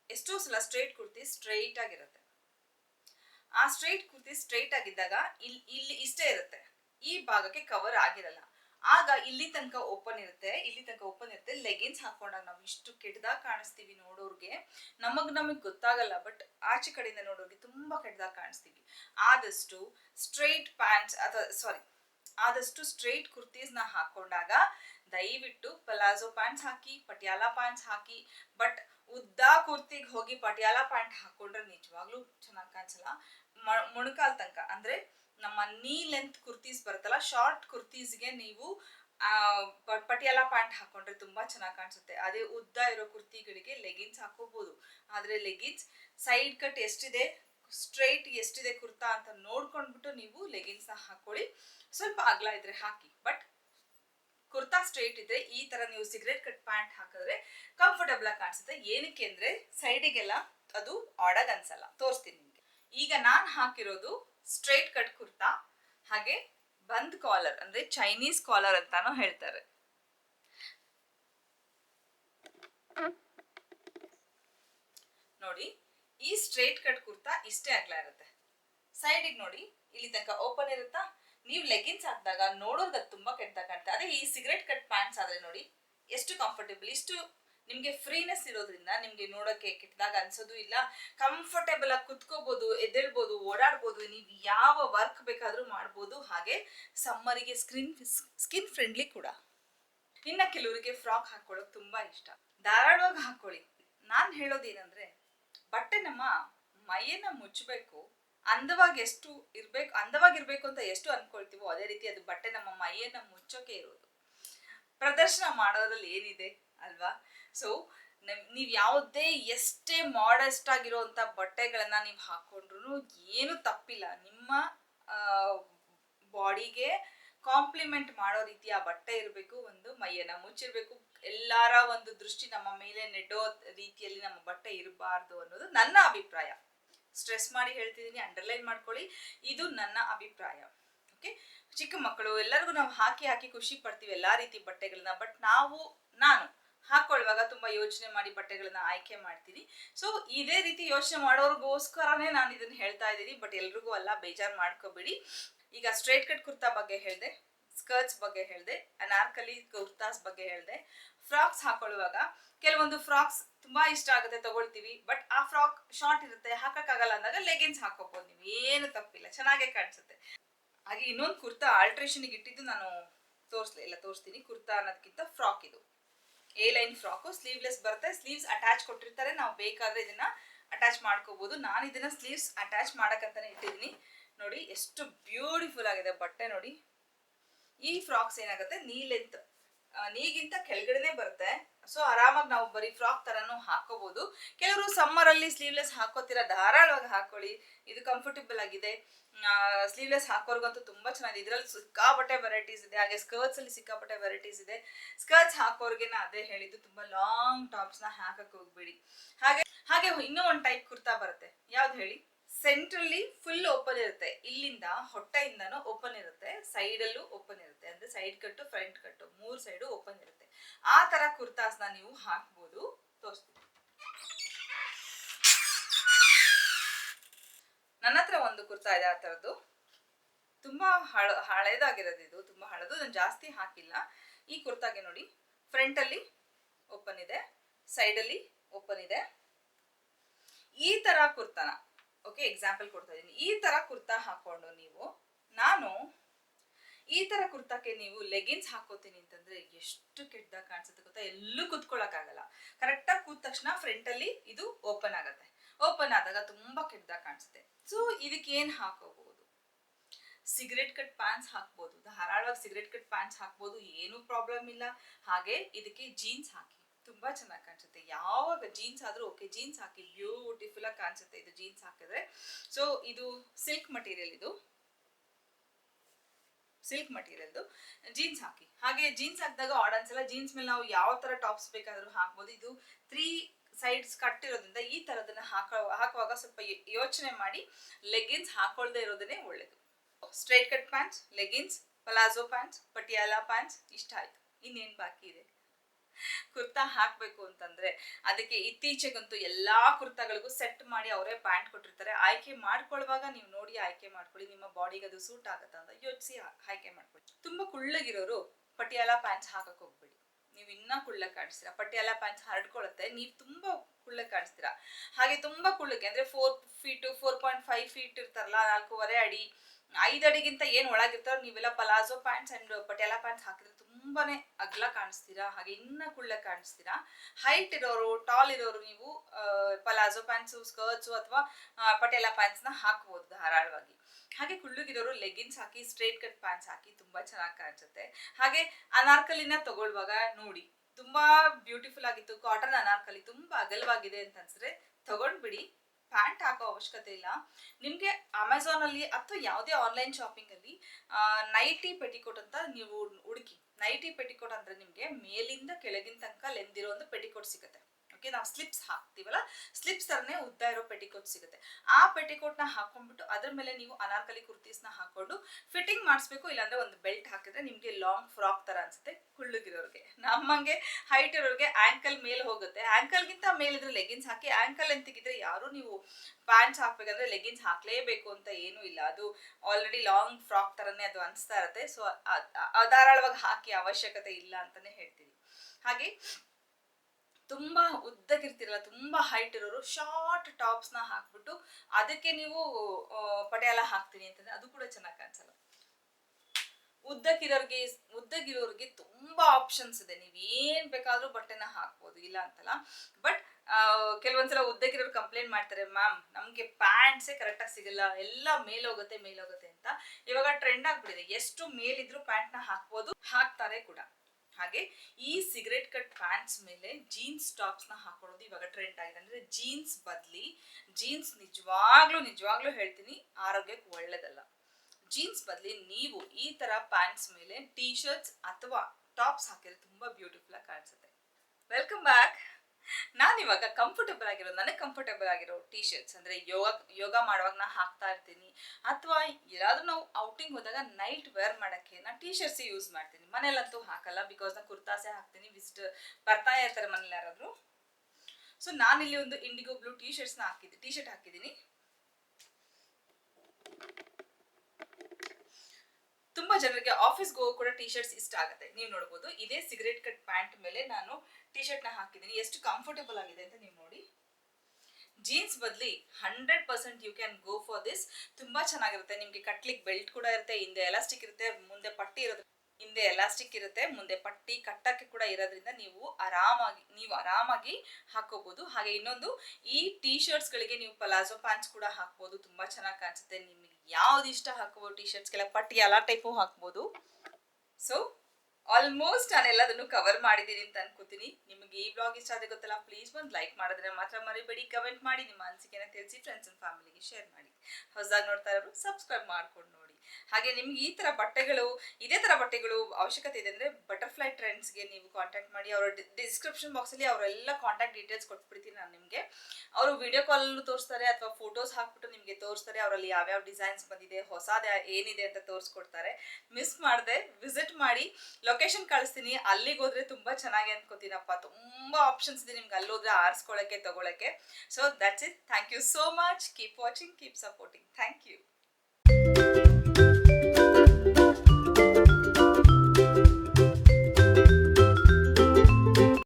ಎಷ್ಟೋ ಸಲ ಸ್ಟ್ರೈಟ್ ಕುರ್ತೀಸ್ ಸ್ಟ್ರೈಟ್ ಆಗಿರುತ್ತೆ ಆ ಸ್ಟ್ರೈಟ್ ಕುರ್ತಿ ಸ್ಟ್ರೈಟ್ ಆಗಿದ್ದಾಗ ಇಲ್ಲಿ ಇಲ್ಲಿ ಇಷ್ಟೇ ಇರುತ್ತೆ. ಈ ಭಾಗಕ್ಕೆ ಕವರ್ ಆಗಿರಲ್ಲ. ಆಗ ಇಲ್ಲಿ ತನಕ ಓಪನ್ ಇರುತ್ತೆ, ಇಲ್ಲಿ ತನಕ ಓಪನ್ ಇರುತ್ತೆ. ಲೆಗಿನ್ಸ್ ಹಾಕೊಂಡಾಗ ನಾವು ಇಷ್ಟು ಕೆಟ್ಟದಾಗ ಕಾಣಿಸ್ತೀವಿ ನೋಡೋರ್ಗೆ. ನಮಗ್ ನಮಗ್ ಗೊತ್ತಾಗಲ್ಲ ಬಟ್ ಆಚೆ ಕಡೆಯಿಂದ ನೋಡೋರ್ಗೆ ತುಂಬಾ ಕೆಟ್ಟದಾಗ ಕಾಣಿಸ್ತೀವಿ. ಆದಷ್ಟು ಸ್ಟ್ರೈಟ್ ಪ್ಯಾಂಟ್ಸ್ ಅಥವಾ ಸಾರಿ ಆದಷ್ಟು ಸ್ಟ್ರೈಟ್ ಕುರ್ತೀಸ್ನ ಹಾಕೊಂಡಾಗ ದಯವಿಟ್ಟು ಪಲಾಜೋ ಪ್ಯಾಂಟ್ಸ್ ಹಾಕಿ, ಪಟಿಯಾಲ ಪ್ಯಾಂಟ್ಸ್ ಹಾಕಿ, ಬಟ್ ಉದ್ದ ಕುರ್ತಿಗೆ ಹೋಗಿ ಪಟಿಯಾಲ ಪ್ಯಾಂಟ್ ಹಾಕೊಂಡ್ರೆ ನಿಜವಾಗ್ಲೂ ಚೆನ್ನಾಗಿ ಕಾಣಿಸಲ್ಲ. ಮೊಣಕಾಲ್ ತನಕ. ಅಂದ್ರೆ ನಮ್ಮ ನೀ ಲೆಂತ್ ಕುರ್ತೀಸ್ ಬರುತ್ತಲ್ಲ ಶಾರ್ಟ್ ಕುರ್ತೀಸ್ಗೆ ನೀವು ಪಟಿಯಾಲ ಪ್ಯಾಂಟ್ ಹಾಕೊಂಡ್ರೆ ತುಂಬಾ ಚೆನ್ನಾಗಿ ಕಾಣಿಸುತ್ತೆ. ಅದೇ ಉದ್ದ ಇರೋ ಕುರ್ತಿಗಳಿಗೆ ಲೆಗಿನ್ಸ್ ಹಾಕೋಬಹುದು ಆದ್ರೆ ಲೆಗಿನ್ಸ್ ಸೈಡ್ ಕಟ್ ಎಷ್ಟಿದೆ? ಸ್ಟ್ರೈಟ್ ಎಷ್ಟಿದೆ ಕುರ್ತಾ ಅಂತ ನೋಡ್ಕೊಂಡ್ಬಿಟ್ಟು ನೀವು ಲೆಗಿನ್ಸ್ನ ಹಾಕೊಳ್ಳಿ. ಸ್ವಲ್ಪ ಅಗಲ ಇದ್ರೆ ಹಾಕಿ. ಬಟ್ ಕುರ್ತಾ ಸ್ಟ್ರೈಟ್ ಇದ್ರೆ ಈ ತರ ನೀವು ಸಿಗರೇಟ್ ಕಟ್ ಪ್ಯಾಂಟ್ ಹಾಕಿದ್ರೆ ಕಂಫರ್ಟಬಲ್ ಆಗಿ ಕಾಣಿಸುತ್ತೆ. ಏನಕ್ಕೆ ಅಂದ್ರೆ ಸೈಡಿಗೆಲ್ಲ ಅದು ಆಡಗ್ ಅನ್ಸಲ್ಲ. ತೋರಿಸ್ತೀನಿ ನಿಮಗೆ. ಈಗ ನಾನು ಹಾಕಿರೋದು ಸ್ಟ್ರೈಟ್ ಕಟ್ ಕುರ್ತಾ, ಹಾಗೆ ಬಂದ್ ಕಾಲರ್ ಅಂದ್ರೆ ಚೈನೀಸ್ ಕಾಲರ್ ಅಂತಾನು ಹೇಳ್ತಾರೆ. ನೋಡಿ ಈ ಸ್ಟ್ರೈಟ್ ಕಟ್ ಕುರ್ತಾ ಇಷ್ಟೇ ಆಗ್ಲಾ ಇರುತ್ತೆ. ಸೈಡಿಗೆ ನೋಡಿ, ಇಲ್ಲಿ ತನಕ ಓಪನ್ ಇರುತ್ತಾ? ನೀವು ಲೆಗಿನ್ಸ್ ಹಾಕಿದಾಗ ನೋಡೋದು ಅದು ತುಂಬಾ ಕೆಟ್ಟದಾಗ ಕಾಣುತ್ತೆ ಅದೇ ಈ ಸಿಗರೆಟ್ ಕಟ್ ಪ್ಯಾಂಟ್ಸ್ ಆದ್ರೆ ನೋಡಿ, ಎಷ್ಟು ಕಂಫರ್ಟೇಬಲ್ ಇಷ್ಟು ನಿಮ್ಗೆ ಫ್ರೀನೆಸ್ ಇರೋದ್ರಿಂದ ನಿಮ್ಗೆ ನೋಡೋಕೆ ಕೆಟ್ಟದಾಗ ಅನ್ಸೋದು ಇಲ್ಲ. ಕಂಫರ್ಟೇಬಲ್ ಆಗಿ ಕುತ್ಕೋಬಹುದು ಎದ್ದೇಳ್ಬೋದು, ಓಡಾಡ್ಬೋದು, ನೀವು ಯಾವ ವರ್ಕ್ ಬೇಕಾದ್ರೂ ಮಾಡ್ಬೋದು. ಹಾಗೆ ಸಮ್ಮರಿಗೆ ಸ್ಕ್ರೀನ್ ಸ್ಕಿನ್ ಫ್ರೆಂಡ್ಲಿ ಕೂಡ. ಇನ್ನ ಕೆಲವರಿಗೆ ಫ್ರಾಕ್ ಹಾಕೊಳ್ಳೋಕೆ ತುಂಬಾ ಇಷ್ಟ. ಧಾರಾಳವಾಗಿ ಹಾಕೊಳ್ಳಿ. ನಾನು ಹೇಳೋದೇನಂದ್ರೆ ಬಟ್ಟೆ ನಮ್ಮ ಮೈಯನ್ನ ಮುಚ್ಚಬೇಕು, ಅಂದವಾಗಿ ಎಷ್ಟು ಇರ್ಬೇಕು, ಅಂದವಾಗಿರ್ಬೇಕು ಅಂತ ಎಷ್ಟು ಅನ್ಕೊಳ್ತೀವೋ ಅದೇ ರೀತಿ ಅದು ಬಟ್ಟೆ ನಮ್ಮ ಮೈಯನ್ನ ಮುಚ್ಚೋಕೆ ಇರೋದು. ಪ್ರದರ್ಶನ ಮಾಡೋದ್ರಲ್ಲಿ ಏನಿದೆ ಅಲ್ವಾ? ಸೊ ನೀವು ಯಾವುದೇ ಎಷ್ಟೇ ಮಾಡೆಸ್ಟ್ ಆಗಿರೋಂಥ ಬಟ್ಟೆಗಳನ್ನ ನೀವು ಹಾಕೊಂಡ್ರು ಏನು ತಪ್ಪಿಲ್ಲ. ನಿಮ್ಮ ಬಾಡಿಗೆ ಕಾಂಪ್ಲಿಮೆಂಟ್ ಮಾಡೋ ರೀತಿ ಆ ಬಟ್ಟೆ ಇರಬೇಕು, ಒಂದು ಮೈಯನ್ನ ಮುಚ್ಚಿರ್ಬೇಕು ಎಲ್ಲಾರ ಒಂದು ದೃಷ್ಟಿ ನಮ್ಮ ಮೇಲೆ ನೆಡೋ ರೀತಿಯಲ್ಲಿ ನಮ್ಮ ಬಟ್ಟೆ ಇರಬಾರ್ದು ಅನ್ನೋದು ನನ್ನ ಅಭಿಪ್ರಾಯ. ಸ್ಟ್ರೆಸ್ ಮಾಡಿ ಹೇಳ್ತಿದ್ದೀನಿ ಅಂಡರ್ಲೈನ್ ಮಾಡ್ಕೊಳ್ಳಿ. ಇದು ನನ್ನ ಅಭಿಪ್ರಾಯ. ಓಕೆ ಚಿಕ್ಕ ಮಕ್ಕಳು, ಎಲ್ಲರಿಗೂ ನಾವು ಹಾಕಿ ಹಾಕಿ ಖುಷಿ ಪಡ್ತೀವಿ ಎಲ್ಲಾ ರೀತಿ ಬಟ್ಟೆಗಳನ್ನ. ಬಟ್ ನಾವು, ನಾನು ಹಾಕೊಳ್ಳುವಾಗ ತುಂಬಾ ಯೋಚನೆ ಮಾಡಿ ಬಟ್ಟೆಗಳನ್ನ ಆಯ್ಕೆ ಮಾಡ್ತೀನಿ. ಸೊ ಇದೇ ರೀತಿ ಯೋಚನೆ ಮಾಡೋರ್ಗೋಸ್ಕರನೇ ನಾನು ಇದನ್ನ ಹೇಳ್ತಾ ಇದ್ದೀನಿ. ಬಟ್ ಎಲ್ರಿಗೂ ಅಲ್ಲ, ಬೇಜಾರ್ ಮಾಡ್ಕೋಬೇಡಿ. ಈಗ ಸ್ಟ್ರೇಟ್ ಕಟ್ ಕುರ್ತಾ ಬಗ್ಗೆ ಹೇಳಿದೆ. ಸ್ಕರ್ಟ್ಸ್ ಬಗ್ಗೆ ಹೇಳಿದೆ ಅನಾರ್ಕಲಿ ಕುರ್ತಾಸ್ ಬಗ್ಗೆ ಹೇಳಿದೆ. ಫ್ರಾಕ್ಸ್ ಹಾಕೊಳ್ಳುವಾಗ, ಕೆಲವೊಂದು ಫ್ರಾಕ್ಸ್ ತುಂಬಾ ಇಷ್ಟ ಆಗುತ್ತೆ ತಗೊಳ್ತೀವಿ ಬಟ್ ಆ ಫ್ರಾಕ್ ಶಾರ್ಟ್ ಇರುತ್ತೆ, ಹಾಕಕ್ಕಾಗಲ್ಲ ಅಂದಾಗ ಲೆಗಿನ್ಸ್ ಹಾಕೋಬಹುದು ನೀವು. ಏನು ತಪ್ಪಿಲ್ಲ, ಚೆನ್ನಾಗೇ ಕಾಣಿಸುತ್ತೆ. ಹಾಗೆ ಇನ್ನೊಂದು ಕುರ್ತಾ ಆಲ್ಟ್ರೇಷನ್ಗೆ ಇಟ್ಟಿದ್ದು ನಾನು ತೋರಿಸ್ಲಿಲ್ಲ ತೋರಿಸ್ತೀನಿ. ಕುರ್ತಾ ಅನ್ನೋದಕ್ಕಿಂತ ಫ್ರಾಕ್ ಇದು. ಎ ಲೈನ್ ಫ್ರಾಕು ಸ್ಲೀವ್ಲೆಸ್ ಬರುತ್ತೆ ಸ್ಲೀವ್ಸ್ ಅಟ್ಯಾಚ್ ಕೊಟ್ಟಿರ್ತಾರೆ. ನಾವು ಬೇಕಾದ್ರೆ ಇದನ್ನ ಅಟ್ಯಾಚ್ ಮಾಡ್ಕೋಬಹುದು ನಾನು ಇದನ್ನ ಸ್ಲೀವ್ಸ್ ಅಟ್ಯಾಚ್ ಮಾಡಕ್ಕಂತಾನೆ ಇಟ್ಟಿದ್ದೀನಿ. ನೋಡಿ, ಎಷ್ಟು ಬ್ಯೂಟಿಫುಲ್ ಆಗಿದೆ ಬಟ್ಟೆ ನೋಡಿ. ಈ ಫ್ರಾಕ್ಸ್ ಏನಾಗುತ್ತೆ? ನೀ ಲೆಂತ್ ನೀಗಿಂತ ಕೆಳಗಡೆನೆ ಬರುತ್ತೆ. ಸೊ ಆರಾಮಾಗಿ ನಾವು ಬರೀ ಫ್ರಾಕ್ ತರಾನು ಹಾಕೋಬಹುದು ಕೆಲವರು ಸಮ್ಮರ್ ಅಲ್ಲಿ ಸ್ಲೀವ್ಲೆಸ್ ಹಾಕೋತೀರಾ, ಧಾರಾಳವಾಗಿ ಹಾಕೊಳ್ಳಿ. ಇದು ಕಂಫರ್ಟಬಲ್ ಆಗಿದೆ. ಸ್ಲೀವ್ಲೆಸ್ ಹಾಕೋರ್ಗಂತೂ ತುಂಬಾ ಚೆನ್ನಾಗಿದೆ. ಇದರಲ್ಲಿ ಸಿಕ್ಕಾಪಟ್ಟೆ ವೆರೈಟೀಸ್ ಇದೆ. ಹಾಗೆ ಸ್ಕರ್ಟ್ಸ್ ಅಲ್ಲಿ ಸಿಕ್ಕಾಪಟ್ಟೆ ವೆರೈಟೀಸ್ ಇದೆ. ಸ್ಕರ್ಟ್ಸ್ ಹಾಕೋರ್ಗೆನ ಅದೇ ಹೇಳಿದ್ದು, ತುಂಬಾ ಲಾಂಗ್ ಟಾಪ್ಸ್ನ ಹಾಕಕ್ ಹೋಗ್ಬೇಡಿ. ಹಾಗೆ ಹಾಗೆ ಇನ್ನೂ ಒಂದು ಟೈಪ್ ಕುರ್ತಾ ಬರುತ್ತೆ. ಯಾವ್ದು ಹೇಳಿ? ಸೆಂಟ್ರಲ್ಲಿ ಫುಲ್ ಓಪನ್ ಇರುತ್ತೆ. ಇಲ್ಲಿಂದ ಹೊಟ್ಟೆಯಿಂದನೂ ಓಪನ್ ಇರುತ್ತೆ. ಸೈಡಲ್ಲೂ ಓಪನ್ ಇರುತ್ತೆ. ಅಂದ್ರೆ ಸೈಡ್ ಕಟ್ಟು ಫ್ರಂಟ್ ಕಟ್ಟು, ಮೂರು ಸೈಡು ಓಪನ್ ಇರುತ್ತೆ. ಆ ತರ ಕುರ್ತಾಸ್ನ ನೀವು ಹಾಕ್ಬೋದು. ತೋರಿಸ್ತೀನಿ. ನನ್ನ ಹತ್ರ ಒಂದು ಕುರ್ತಾ ಇದೆ ಆ ಥರದ್ದು ತುಂಬಾ ಹಳ, ಹಳೇದಾಗಿರೋದು ಇದು. ತುಂಬಾ ಹಳದು. ನಾನು ಜಾಸ್ತಿ ಹಾಕಿಲ್ಲ. ಈ ಕುರ್ತಾಗೆ ನೋಡಿ. ಫ್ರಂಟ್ ಅಲ್ಲಿ ಓಪನ್ ಇದೆ. ಸೈಡ್ ಅಲ್ಲಿ ಓಪನ್ ಇದೆ. ಈ ತರ ಕುರ್ತಾನ. ಓಕೆ ಎಕ್ಸಾಂಪಲ್ ಕೊಡ್ತಾ ಇದ್ದೀನಿ. ಈ ತರ ಕುರ್ತಾ ಹಾಕೊಂಡು ನೀವು, ನಾನು ಈ ತರ ಕುರ್ತಾಕ್ಕೆ ನೀವು ಲೆಗಿನ್ಸ್ ಹಾಕೋತೀನಿ ಅಂತಂದ್ರೆ ಎಷ್ಟು ಕೆಟ್ಟದಾಗ ಕಾಣಿಸುತ್ತೆ ಗೊತ್ತಾ? ಎಲ್ಲೂ ಕುತ್ಕೊಳ್ಳೋಕ್ಕಾಗಲ್ಲ ಕರೆಕ್ಟಾಗಿ ಕೂತ ತಕ್ಷಣ ಫ್ರಂಟ್ ಅಲ್ಲಿ ಇದು ಓಪನ್ ಆಗುತ್ತೆ. ಓಪನ್ ಆದಾಗ ತುಂಬಾ ಕೆಟ್ಟದಾಗ ಕಾಣಿಸುತ್ತೆ. ಸೊ ಇದಕ್ಕೆ ಏನು ಹಾಕೋಬಹುದು? ಸಿಗರೆಟ್ ಕಟ್ ಪ್ಯಾಂಟ್ಸ್ ಹಾಕ್ಬೋದು. ಧಾರಾಳವಾಗಿ ಸಿಗರೆಟ್ ಕಟ್ ಪ್ಯಾಂಟ್ಸ್ ಹಾಕ್ಬೋದು, ಏನೂ ಪ್ರಾಬ್ಲಮ್ ಇಲ್ಲ. ಹಾಗೆ ಇದಕ್ಕೆ ಜೀನ್ಸ್ ಹಾಕಿ. ತುಂಬಾ ಚೆನ್ನಾಗಿ ಕಾಣಿಸುತ್ತೆ. ಯಾವಾಗ ಜೀನ್ಸ್ ಆದ್ರೂ ಓಕೆ ಜೀನ್ಸ್ ಹಾಕಿ ಬ್ಯೂಟಿಫುಲ್ ಆಗಿ ಕಾಣಿಸುತ್ತೆ ಇದು ಜೀನ್ಸ್ ಹಾಕಿದ್ರೆ. ಸೊ ಇದು ಸಿಲ್ಕ್ ಮಟೀರಿಯಲ್ ಇದು. ಸಿಲ್ಕ್ ಮಟೀರಿಯಲ್ದು ಜೀನ್ಸ್ ಹಾಕಿ. ಹಾಗೆ ಜೀನ್ಸ್ ಹಾಕಿದಾಗ ಆಡ್ ಅನ್ಸಲ್ಲ ಜೀನ್ಸ್ ಮೇಲೆ ನಾವು ಯಾವ ತರ ಟಾಪ್ಸ್ ಬೇಕಾದರೂ ಹಾಕ್ಬೋದು. ಇದು ತ್ರೀ ಸೈಡ್ಸ್ ಕಟ್ ಇರೋದ್ರಿಂದ ಈ ತರದನ್ನ ಹಾಕೋ, ಹಾಕುವಾಗ ಸ್ವಲ್ಪ ಯೋಚನೆ ಮಾಡಿ ಲೆಗಿನ್ಸ್ ಹಾಕೊಳ್ದೇ ಇರೋದನ್ನೇ ಒಳ್ಳೇದು. Straight cut pants leggings palazzo pants Patiala pants ಇಷ್ಟ ಆಯ್ತು. ಇನ್ನೇನು ಬಾಕಿ ಇದೆ? ಕುರ್ತಾ ಹಾಕ್ಬೇಕು ಅಂತಂದ್ರೆ ಅದಕ್ಕೆ ಇತ್ತೀಚೆಗಂತೂ ಎಲ್ಲಾ ಕುರ್ತಾಗಳಿಗೂ ಸೆಟ್ ಮಾಡಿ ಅವರೇ ಪ್ಯಾಂಟ್ ಕೊಟ್ಟಿರ್ತಾರೆ. ಆಯ್ಕೆ ಮಾಡ್ಕೊಳ್ಳುವಾಗ ನೀವು ನೋಡಿ ಆಯ್ಕೆ ಮಾಡ್ಕೊಳ್ಳಿ. ನಿಮ್ಮ ಬಾಡಿಗೆ ಅದು ಸೂಟ್ ಆಗುತ್ತಾ ಅಂತ ಯೋಚಿಸಿ ಆಯ್ಕೆ ಮಾಡ್ಕೊಳ್ಳಿ. ತುಂಬಾ ಕುಳ್ಳಗಿರೋರು ಪಟಿಯಾಲ ಪ್ಯಾಂಟ್ಸ್ ಹಾಕಕ್ ಹೋಗ್ಬೇಡಿ. ನೀವು ಇನ್ನ ಕುಳ್ಳ ಕಾಣಿಸ್ತೀರಾ? ಪಟಿಯಾಲ ಪ್ಯಾಂಟ್ಸ್ ಹರಡ್ಕೊಳ್ಳುತ್ತೆ. ನೀವು ತುಂಬಾ ಕುಳ್ಳ ಕಾಣಿಸ್ತೀರಾ? ಹಾಗೆ ತುಂಬಾ ಕುಳ್ಳಕ್ಕೆ ಅಂದ್ರೆ four feet four point five feet ಇರ್ತಾರಲ್ಲ, ನಾಲ್ಕೂವರೆ ಅಡಿ ಐದು ಅಡಿಗಿಂತ ಏನ್ ಒಳಗಿರ್ತಾರೋ ನೀವೆಲ್ಲ palazzo pants and Patiala pants ಹಾಕಿದ್ರೆ ತುಂಬಾನೇ ಅಗ್ಲ ಕಾಣಿಸ್ತೀರಾ? ಹಾಗೆ ಇನ್ನ ಕುಳ್ಳ ಕಾಣಿಸ್ತೀರಾ? ಹೈಟ್ ಇರೋರು ಟಾಲ್ ಇರೋರು ನೀವು ಪಲಾಜೋ ಪ್ಯಾಂಟ್ಸು ಸ್ಕರ್ಟ್ಸು ಅಥವಾ ಪಟಿಯಾಲಾ ಪ್ಯಾಂಟ್ಸ್ನ ಹಾಕ್ಬೋದು ಧಾರಾಳವಾಗಿ. ಹಾಗೆ ಕುಳ್ಳುಗಿರೋರು ಲೆಗಿನ್ಸ್ ಹಾಕಿ ಸ್ಟ್ರೇಟ್ ಕಟ್ ಪ್ಯಾಂಟ್ಸ್ ಹಾಕಿ ತುಂಬಾ ಚೆನ್ನಾಗಿ ಕಾಣಿಸುತ್ತೆ. ಹಾಗೆ ಅನಾರ್ಕಲಿನ ತಗೊಳ್ಳುವಾಗ ನೋಡಿ, ತುಂಬಾ ಬ್ಯೂಟಿಫುಲ್ ಆಗಿತ್ತು. ಕಾಟನ್ ಅನಾರ್ಕಲಿ ತುಂಬಾ ಅಗಲವಾಗಿದೆ ಅಂತ ಅನ್ಸಿದ್ರೆ ತಗೊಂಡ್ಬಿಡಿ. ಪ್ಯಾಂಟ್ ಹಾಕೋ ಅವಶ್ಯಕತೆ ಇಲ್ಲ. ನಿಮಗೆ ಅಮೆಝಾನಲ್ಲಿ ಅಥವಾ ಯಾವುದೇ ಆನ್ಲೈನ್ ಶಾಪಿಂಗ್ ಅಲ್ಲಿ ನೈಟಿ ಪೆಟಿಕೋಟ್ ಅಂತ ನೀವು ಹುಡುಕಿ ನೈಟಿ ಪೆಟಿಕೋಟ್ ಅಂದ್ರೆ ನಿಮಗೆ ಮೇಲಿಂದ ಕೆಳಗಿನ ತನಕ ಲೆಂದಿರೋ ಒಂದು ಪೆಟಿಕೋಟ್ ಸಿಗುತ್ತೆ. ಓಕೆ, ನಾವು ಸ್ಲಿಪ್ಸ್ ಹಾಕ್ತೀವಲ್ಲ? ಸ್ಲಿಪ್ಸ್ ತರನೇ ಉದ್ದ ಇರೋ ಪೆಟಿಕೋಟ್ ಸಿಗುತ್ತೆ. ಆ ಪೆಟಿಕೋಟ್ನ ಹಾಕೊಂಡ್ಬಿಟ್ಟು ಅದ್ರ ಮೇಲೆ ನೀವು ಅನಾರ್ಕಲಿ ಕುರ್ತೀಸ್ನ ಹಾಕೊಂಡು ಫಿಟ್ಟಿಂಗ್ ಮಾಡಿಸ್ಬೇಕು, ಇಲ್ಲಾಂದ್ರೆ ಒಂದು ಬೆಲ್ಟ್ ಹಾಕಿದ್ರೆ ನಿಮಗೆ ಲಾಂಗ್ ಫ್ರಾಕ್ ತರ ಅನ್ಸುತ್ತೆ, ಕುಳ್ಳುಗಿರೋರಿಗೆ. ನಮ್ಮಂಗೆ ಹೈಟ್ ಇರೋರಿಗೆ ಆಂಕಲ್ ಮೇಲೆ ಹೋಗುತ್ತೆ. ಆಂಕಲ್ ಗಿಂತ ಮೇಲಿದ್ರೆ ಲೆಗಿನ್ಸ್ ಹಾಕಿ ಆಂಕಲ್ ಎಂತಿಗಿದ್ರೆ ಯಾರು ನೀವು ಪ್ಯಾಂಟ್ಸ್ ಹಾಕ್ಬೇಕಂದ್ರೆ ಲೆಗಿನ್ಸ್ ಹಾಕ್ಲೇಬೇಕು ಅಂತ ಏನೂ ಇಲ್ಲ. ಅದು ಆಲ್ರೆಡಿ ಲಾಂಗ್ ಫ್ರಾಕ್ ತರನೇ ಅದು ಅನಿಸ್ತಾ ಇರುತ್ತೆ. ಸೊ ಧಾರಾಳವಾಗಿ ಹಾಕಿ ಅವಶ್ಯಕತೆ ಇಲ್ಲ ಅಂತಾನೆ ಹೇಳ್ತೀನಿ. ಹಾಗೆ ತುಂಬಾ ಉದ್ದಕ್ಕಿರ್ತಿರಲ್ಲ ತುಂಬಾ ಹೈಟ್ ಇರೋರು ಶಾರ್ಟ್ ಟಾಪ್ಸ್ನ ಹಾಕ್ಬಿಟ್ಟು ಅದಕ್ಕೆ ನೀವು ಆ, ಪಟಿಯಾಲ ಹಾಕ್ತೀನಿ ಅಂತಂದ್ರೆ ಅದು ಕೂಡ ಚೆನ್ನಾಗಿ ಕಾಣಿಸಲ್ಲ. ಉದ್ದಕ್ಕಿರೋರ್ಗೆ ಉದ್ದಗಿರೋರ್ಗೆ ತುಂಬಾ ಆಪ್ಷನ್ಸ್ ಇದೆ. ನೀವು ಏನ್ ಬೇಕಾದ್ರೂ ಬಟ್ಟೆನ ಹಾಕ್ಬೋದು ಇಲ್ಲ ಅಂತಲ್ಲ. ಬಟ್ ಕೆಲವೊಂದ್ಸಲ ಉದ್ದಕ್ಕಿರೋರು ಕಂಪ್ಲೇಂಟ್ ಮಾಡ್ತಾರೆ ಮ್ಯಾಮ್ ನಮ್ಗೆ ಪ್ಯಾಂಟ್ಸೇ ಕರೆಕ್ಟಾಗಿ ಸಿಗಲ್ಲ ಎಲ್ಲ ಮೇಲೋಗುತ್ತೆ ಮೇಲೋಗುತ್ತೆ ಅಂತ. ಇವಾಗ ಟ್ರೆಂಡ್ ಆಗ್ಬಿಟ್ಟಿದೆ. ಎಷ್ಟು ಮೇಲಿದ್ರು ಪ್ಯಾಂಟ್ನ ಹಾಕ್ಬೋದು ಹಾಕ್ತಾರೆ ಕೂಡ. ಹಾಗೆ ಈ ಸಿಗರೆಟ್ ಕಟ್ ಪ್ಯಾಂಟ್ಸ್ ಮೇಲೆ ಜೀನ್ಸ್ ಟಾಪ್ಸ್ನ ಹಾಕೊಳ್ಳೋದು ಇವಾಗ ಟ್ರೆಂಡ್ ಆಗಿದೆ. ಅಂದ್ರೆ ಜೀನ್ಸ್ ಬದಲಿ ಜೀನ್ಸ್ ನಿಜವಾಗ್ಲೂ ನಿಜವಾಗ್ಲೂ ಹೇಳ್ತೀನಿ ಆರೋಗ್ಯಕ್ಕೆ ಒಳ್ಳೇದಲ್ಲ. ಜೀನ್ಸ್ ಬದಲಿ ನೀವು ಈ ತರ ಪ್ಯಾಂಟ್ಸ್ ಮೇಲೆ ಟೀ ಶರ್ಟ್ಸ್ ಅಥವಾ ಟಾಪ್ಸ್ ಹಾಕಿದ್ರೆ ತುಂಬಾ ಬ್ಯೂಟಿಫುಲ್ ಆಗಿ ಕಾಣಿಸುತ್ತೆ. ವೆಲ್ಕಮ್ ಬ್ಯಾಕ್ ನಾನು ಇವಾಗ ಕಂಫರ್ಟಬಲ್ ಆಗಿರೋ, ನನಗೆ ಕಂಫರ್ಟಬಲ್ ಆಗಿರೋ ಟೀ ಶರ್ಟ್ಸ್ ಅಂದರೆ ಯೋಗ ಯೋಗ ಮಾಡುವಾಗ ನಾನು ಹಾಕ್ತಾ ಇರ್ತೀನಿ. ಅಥವಾ ಯಾರಾದರೂ ನಾವು ಔಟಿಂಗ್ ಹೋದಾಗ ನೈಟ್ ವೇರ್ ಮಾಡೋಕ್ಕೆ ನಾನು ಟೀ ಶರ್ಟ್ಸ್ ಯೂಸ್ ಮಾಡ್ತೀನಿ. ಮನೇಲಂತೂ ಹಾಕಲ್ಲ ಬಿಕಾಸ್ ನಾ ಕುರ್ತಾಸೆ ಹಾಕ್ತೀನಿ ವಿಸ್ಟ್ ಬರ್ತಾ ಇರ್ತಾರೆ ಮನೇಲಿ ಯಾರಾದರೂ. ಸೊ ನಾನಿಲ್ಲಿ ಒಂದು ಇಂಡಿಗೋ ಬ್ಲೂ ಟೀ ಶರ್ಟ್ಸ್ನ ಹಾಕಿದ್ದೆ ಟೀ ಶರ್ಟ್ ಹಾಕಿದ್ದೀನಿ. ತುಂಬಾ ಜನರಿಗೆ ಆಫೀಸ್ಗೆ ಹೋಗೋ ಕೂಡ ಟಿ ಶರ್ಟ್ಸ್ ಇಷ್ಟ ಆಗುತ್ತೆ. ನೀವು ನೋಡಬಹುದು ಇದೇ ಸಿಗರೇಟ್ ಕಟ್ ಪ್ಯಾಂಟ್ ಮೇಲೆ ನಾನು ಟಿ ಶರ್ಟ್ನ ಹಾಕಿದ್ದೀನಿ. ಎಷ್ಟು ಕಂಫರ್ಟಬಲ್ ಆಗಿದೆ ಅಂತ ನೀವು ನೋಡಿ. ಜೀನ್ಸ್ ಬದಲಿ hundred percent you can go for this ತುಂಬಾ ಚೆನ್ನಾಗಿರುತ್ತೆ. ನಿಮ್ಗೆ ಕಟ್ಲಿಕ್ ಬೆಲ್ಟ್ ಕೂಡ ಇರುತ್ತೆ, ಹಿಂದೆ ಎಲಾಸ್ಟಿಕ್ ಇರುತ್ತೆ, ಮುಂದೆ ಪಟ್ಟಿ ಇರೋದು ಹಿಂದೆ ಎಲಾಸ್ಟಿಕ್ ಇರುತ್ತೆ, ಮುಂದೆ ಪಟ್ಟಿ ಕಟ್ಟಕ್ಕೆ ಕೂಡ ಇರೋದ್ರಿಂದ ನೀವು ಆರಾಮಾಗಿ ನೀವು ಆರಾಮಾಗಿ ಹಾಕೋಬಹುದು ಹಾಗೆ ಇನ್ನೊಂದು, ಈ ಟೀ ಶರ್ಟ್ಸ್ಗಳಿಗೆ ನೀವು ಪಲಾಜೋ ಪ್ಯಾಂಟ್ಸ್ ಕೂಡ ಹಾಕ್ಬೋದು. ತುಂಬಾ ಚೆನ್ನಾಗಿ ಕಾಣಿಸುತ್ತೆ. ನಿಮಗೆ ಯಾವ್ದು ಇಷ್ಟ ಹಾಕೋಬಹುದು ಟೀ ಶರ್ಟ್ಸ್ಗೆಲ್ಲ ಪಟ್ಟಿ ಎಲ್ಲ ಟೈಪು ಹಾಕ್ಬೋದು. ಸೊ ಆಲ್ಮೋಸ್ಟ್ ನಾನು ಎಲ್ಲದನ್ನು ಕವರ್ ಮಾಡಿದ್ದೀನಿ ಅಂತ ಅನ್ಕೋತೀನಿ. ನಿಮಗೆ ಈ ಬ್ಲಾಗ್ ಇಷ್ಟ ಆದ್ರೆ ಗೊತ್ತಲ್ಲ ಪ್ಲೀಸ್ ಒಂದು ಲೈಕ್ ಮಾಡಿದ್ರೆ ಮಾತ್ರ ಮರಿಬೇಡಿ. ಕಮೆಂಟ್ ಮಾಡಿ ನಿಮ್ಮ ಅನಿಸಿಕೆನ ತಿಳಿಸಿ ಫ್ರೆಂಡ್ಸ್ ಅಂಡ್ ಫ್ಯಾಮಿಲಿಗೆ ಶೇರ್ ಮಾಡಿ. ಹೊಸದಾಗಿ ನೋಡ್ತಾ ಇರೋರು ಸಬ್ಸ್ಕ್ರೈಬ್ ಮಾಡ್ಕೊಂಡು ನೋಡಿ. ಹಾಗೆ ನಿಮ್ಗೆ ಈ ತರ ಬಟ್ಟೆಗಳು, ಇದೇ ತರ ಬಟ್ಟೆಗಳು ಅವಶ್ಯಕತೆ ಇದೆ ಅಂದ್ರೆ ಬಟರ್ಫ್ಲೈ ಟ್ರೆಂಡ್ಸ್ಗೆ ನೀವು ಕಾಂಟ್ಯಾಕ್ಟ್ ಮಾಡಿ, ಅವರ ಡಿಸ್ಕ್ರಿಪ್ಷನ್ ಬಾಕ್ಸಲ್ಲಿ ಅವರೆಲ್ಲ ಕಾಂಟ್ಯಾಕ್ಟ್ ಡೀಟೇಲ್ಸ್ ಕೊಟ್ಬಿಡ್ತೀನಿ ನಾನು ನಿಮಗೆ. ಅವರು ವಿಡಿಯೋ ಕಾಲಲ್ಲೂ ತೋರಿಸ್ತಾರೆ ಅಥವಾ ಫೋಟೋಸ್ ಹಾಕ್ಬಿಟ್ಟು ನಿಮಗೆ ತೋರಿಸ್ತಾರೆ, ಅವರಲ್ಲಿ ಯಾವ್ಯಾವ ಡಿಸೈನ್ಸ್ ಬಂದಿದೆ, ಹೊಸದ ಏನಿದೆ ಅಂತ ತೋರಿಸ್ಕೊಡ್ತಾರೆ. ಮಿಸ್ ಮಾಡದೆ ವಿಸಿಟ್ ಮಾಡಿ ಲೊಕೇಶನ್ ಕಳಿಸ್ತೀನಿ, ಅಲ್ಲಿಗೆ ಹೋದ್ರೆ ತುಂಬಾ ಚೆನ್ನಾಗಿ ಅನ್ಕೋತೀನಪ್ಪ. ತುಂಬಾ ಆಪ್ಷನ್ಸ್ ಇದೆ ನಿಮ್ಗೆ ಅಲ್ಲಿ ಹೋದ್ರೆ ಆರಿಸ್ಕೊಳ್ಳೋಕೆ ತಗೊಳಕ್ಕೆ. So that's it thank you so much keep watching keep supporting thank you